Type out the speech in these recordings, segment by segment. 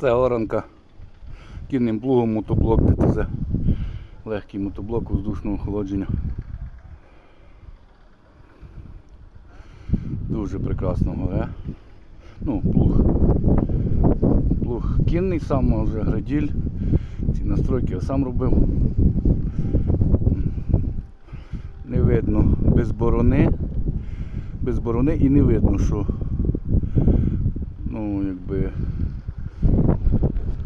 Це оранка кінним плугом мотоблок ДТЗ. Легкий мотоблок воздушного охолодження. Дуже прекрасно горе. Ну, плуг. Плуг кінний сам, вже граділь. Ці настройки я сам робив. Не видно без борони. Без борони і не видно, що ну, якби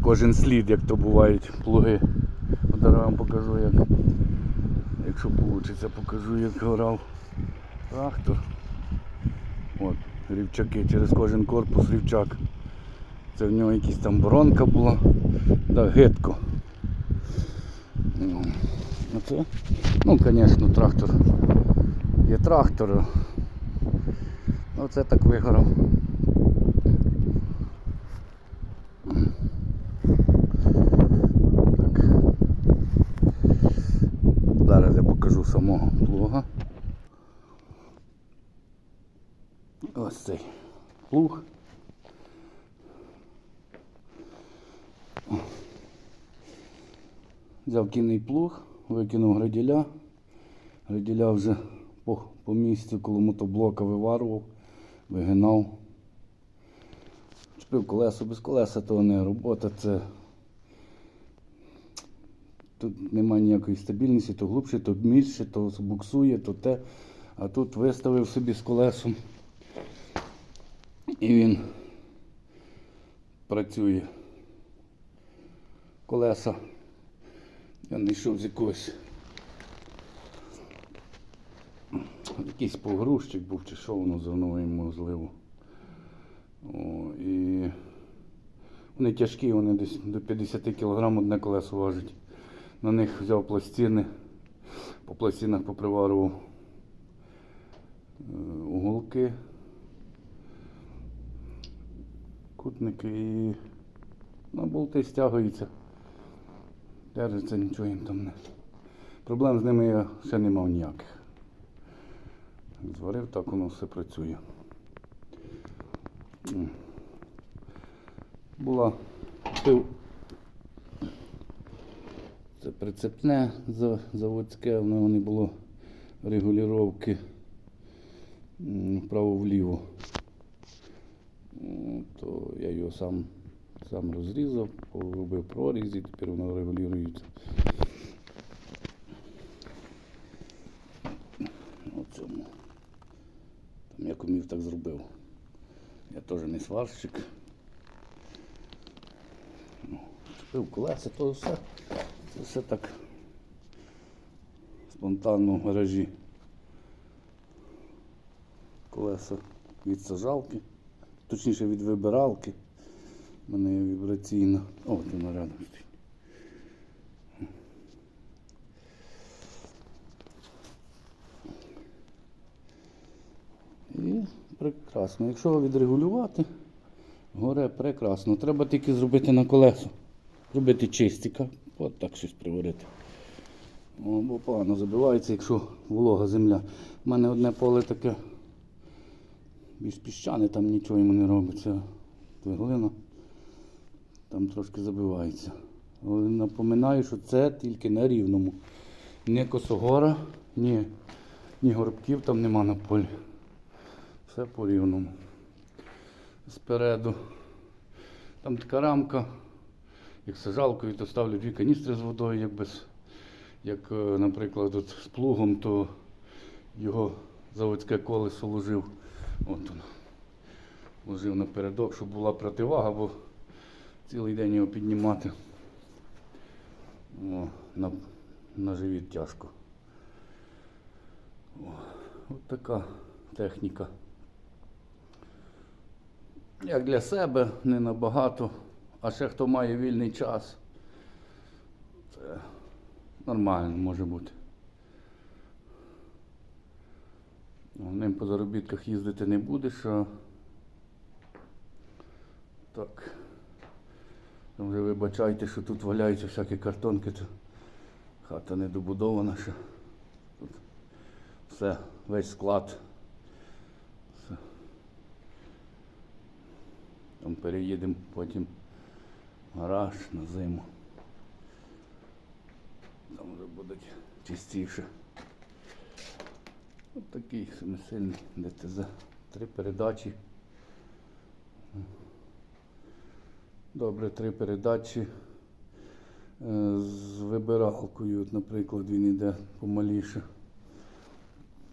кожен слід, як то бувають плуги. Зараз вам покажу, як, якщо вийде, покажу, як горав трактор. От, рівчаки, через кожен корпус рівчак. Це в нього якась там боронка була. Да, гидко. Ну, Оце. Ну, звісно, трактор. Є трактор. Оце так вигорав. Так. Зараз я покажу самого плуга. Ось цей плуг. Взяв кінний плуг, викинув граділя. Граділя вже по, по місцю коло мотоблока виварував, вигинав. Чпив колесо без колеса, то не робота. Це тут немає ніякої стабільності, то глибше, то більше, то буксує, то те. А тут виставив собі з колесом. І він працює. Колеса. Я знайшов з якогось. Якийсь погрузчик був, чи що воно зерно йому зливу. О, і вони тяжкі, вони десь до 50 кг одне колесо важить. На них взяв пластини, по пластинах поприварував е, уголки, кутники і на болти стягуються. Держиться, нічого їм там не. Проблем з ними я ще не мав ніяких. Як Зварив, так воно все працює. Була пив. Це прицепне за- заводське, воно не було регулювання вправо-вліво. То я його сам, сам розрізав, поробив прорізі, тепер воно регулюється. Оцьому. Там як умів, так зробив. Я теж не сварщик. Ну, колеса, то все. Все так спонтанно в гаражі. Колеса від сажалки, точніше від вибиралки. У мене є вібраційна. О, ти рядом стоїть. І прекрасно. Якщо відрегулювати, горе прекрасно. Треба тільки зробити на колесо. Зробити чистика. От так щось приварити. О, бо погано забивається, якщо волога земля. У мене одне поле таке більш піщане, там нічого йому не робиться. Глина. Там трошки забивається. Але напоминаю, що це тільки на рівному. Ні косогора, ні, ні горбків там нема на полі. Все по рівному. Спереду. Там така рамка. Як сажалкою, то ставлю дві каністри з водою, як без, як, е, наприклад, от з плугом, то його заводське колесо ложив. От воно. Ложив напередок, щоб була противага, бо цілий день його піднімати. О, на, на живіт тяжко. О, от така техніка. Як для себе, не набагато. А ще хто має вільний час, це нормально може бути. Ну, Ним по заробітках їздити не будеш, а так. Там вже вибачайте, що тут валяються всякі картонки, то хата не добудована ще. Тут все, весь склад. Все. Там переїдемо потім гараж на зиму. Там вже буде чистіше. Ось такий семисильний ДТЗ. Три передачі. Добре, три передачі. Е, З вибиралкою, наприклад, він йде помаліше.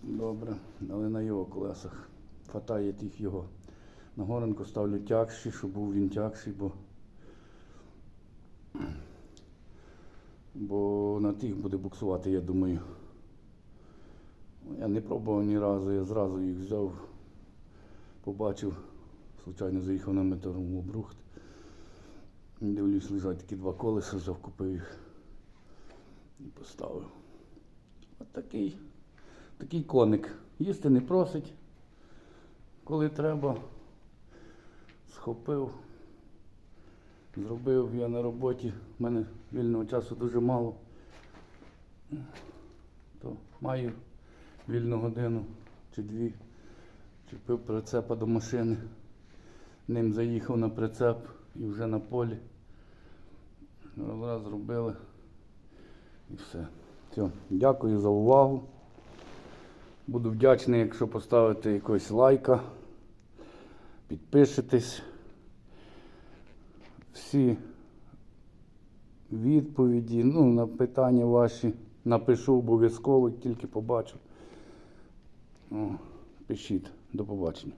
Добре, але на його колесах. Хватає тих його. На горенку ставлю тягші, щоб був він тягший, бо, бо на тих буде буксувати, я думаю. Я не пробував ні разу, я зразу їх взяв, побачив, случайно заїхав на металом брухт. Дивлюсь, лежать такі два колеса, взяв, купив їх і поставив. От такий, такий коник. Їсти не просить. Коли треба, схопив, зробив я на роботі. У мене вільного часу дуже мало. То маю вільну годину чи дві. Чіпив прицепа до машини. Ним заїхав на прицеп і вже на полі. Раз зробили. І все. Все. Дякую за увагу. Буду вдячний, якщо поставите якогось лайка, підпишетесь. Всі відповіді, ну, на питання ваші напишу обов'язково, тільки побачу. О, пишіть. До побачення.